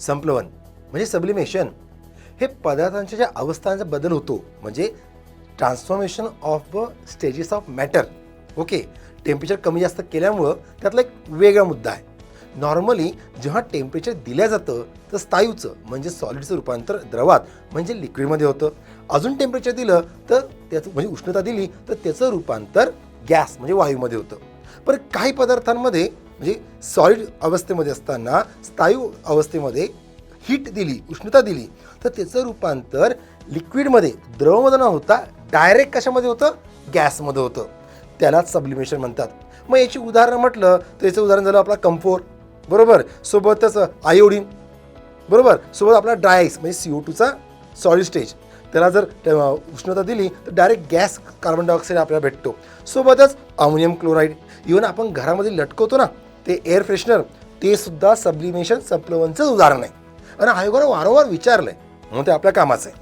संप्लवन म्हणजे सब्लिमेशन हे पदार्थांच्या ज्या अवस्थांचा बदल होतो म्हणजे transformation of stages of matter okay temperature कमी जास्त केल्यामुळं त्यातला एक वेगळा मुद्दा आहे. नॉर्मली जेव्हा टेम्परेचर दिलं जातं तर स्थायूचं म्हणजे सॉलिडचं रूपांतर द्रवात म्हणजे लिक्विडमध्ये होतं. अजून टेम्परेचर दिलं तर त्याचं म्हणजे उष्णता दिली तर त्याचं रूपांतर गॅस म्हणजे वायूमध्ये होतं. पण काही पदार्थांमध्ये म्हणजे सॉलिड अवस्थेमध्ये असताना स्थायू अवस्थेमध्ये हीट दिली उष्णता दिली तर त्याचं रूपांतर लिक्विडमध्ये द्रवमध्ये न होता डायरेक्ट कशामध्ये होतं? गॅसमध्ये होतं. त्यालाच सब्लिमेशन म्हणतात. मग याची उदाहरणं म्हटलं तर याचं उदाहरण झालं आपला कम्फोर बरोबर? सोबतच आयोडीन बरोबर? सोबत आपला ड्रायस म्हणजे सी ओ टूचा सॉलिड स्टेज त्याला जर उष्णता दिली तर डायरेक्ट गॅस कार्बन डायऑक्साईड आपल्याला भेटतो. सोबतच अमोनियम क्लोराईड इव्हन आपण घरामध्ये लटकवतो ना ते एअर फ्रेशनर ते सुद्धा सब्लिमेशन सप्लवनचं उदाहरण आहे. आणि आयोगानं वारंवार विचारलं आहे म्हणून ते आपल्या कामाचं आहे.